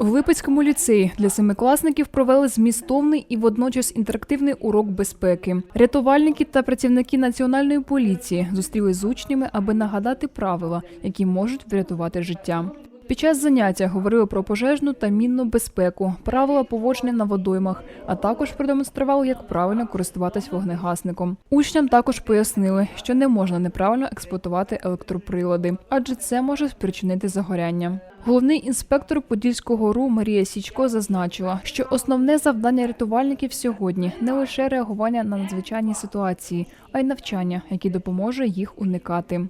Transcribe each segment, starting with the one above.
В Липецькому ліцеї для семикласників провели змістовний і водночас інтерактивний урок безпеки. Рятувальники та працівники національної поліції зустрілись з учнями, аби нагадати правила, які можуть врятувати життя. Під час заняття говорили про пожежну та мінну безпеку, правила поводження на водоймах, а також продемонстрували, як правильно користуватись вогнегасником. Учням також пояснили, що не можна неправильно експлуатувати електроприлади, адже це може спричинити загоряння. Головний інспектор Подільського РУ Марія Січко зазначила, що основне завдання рятувальників сьогодні не лише реагування на надзвичайні ситуації, а й навчання, яке допоможе їх уникати.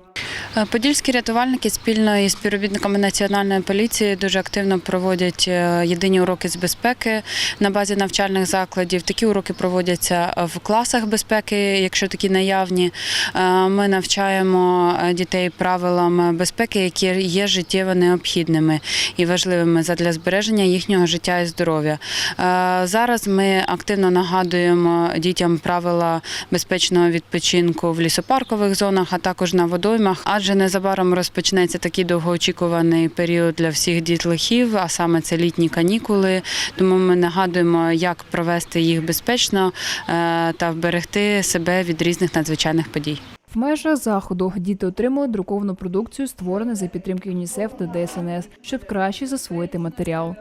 Е, Подільські рятувальники спільно із співробітниками національної поліції дуже активно проводять е, єдині уроки з безпеки на базі навчальних закладів. Такі уроки проводяться в класах безпеки, якщо такі наявні. Е, Ми навчаємо е, дітей правилам безпеки, які є життєво необхідними і важливими для збереження їхнього життя і здоров'я. Е, Зараз ми активно нагадуємо дітям правила безпечного відпочинку в лісопаркових зонах, а також на водоймах, адже незабаром розпочнеться такий довгоочікуваний період для всіх дітлахів, а саме це літні канікули. Тому ми нагадуємо, як провести їх безпечно е, та вберегти себе від різних надзвичайних подій. В межах заходу діти отримали друковану продукцію, створену за підтримки ЮНІСЕФ та ДСНС, щоб краще засвоїти матеріал.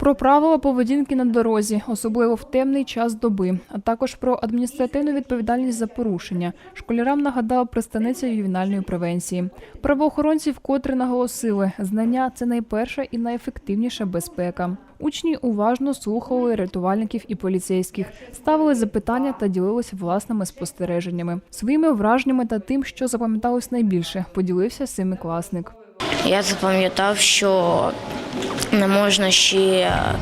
Про правила поведінки на дорозі, особливо в темний час доби, а також про адміністративну відповідальність за порушення. Школярам нагадала представниця ювенальної превенції. Правоохоронці вкотре наголосили, знання це найперша і найефективніша безпека. Учні уважно слухали рятувальників і поліцейських, ставили запитання та ділилися власними спостереженнями, своїми враженнями та тим, що запам'яталось найбільше, поділився семикласник. Я запам'ятав, що не можна ще е,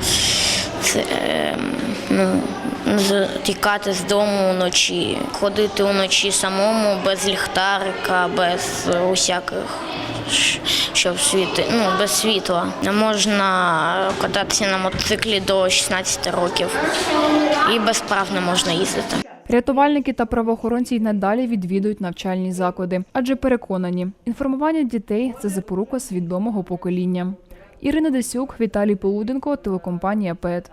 це, е, ну, тікати з дому вночі, ходити вночі самому без ліхтарика, без усяких, щоб світи, ну, без світла. Не можна кататися на мотоциклі до 16 років і без прав не можна їздити. Рятувальники та правоохоронці й надалі відвідують навчальні заклади, адже переконані, інформування дітей це запорука свідомого покоління. Ірина Десюк, Віталій Полуденко, телекомпанія ПЕТ.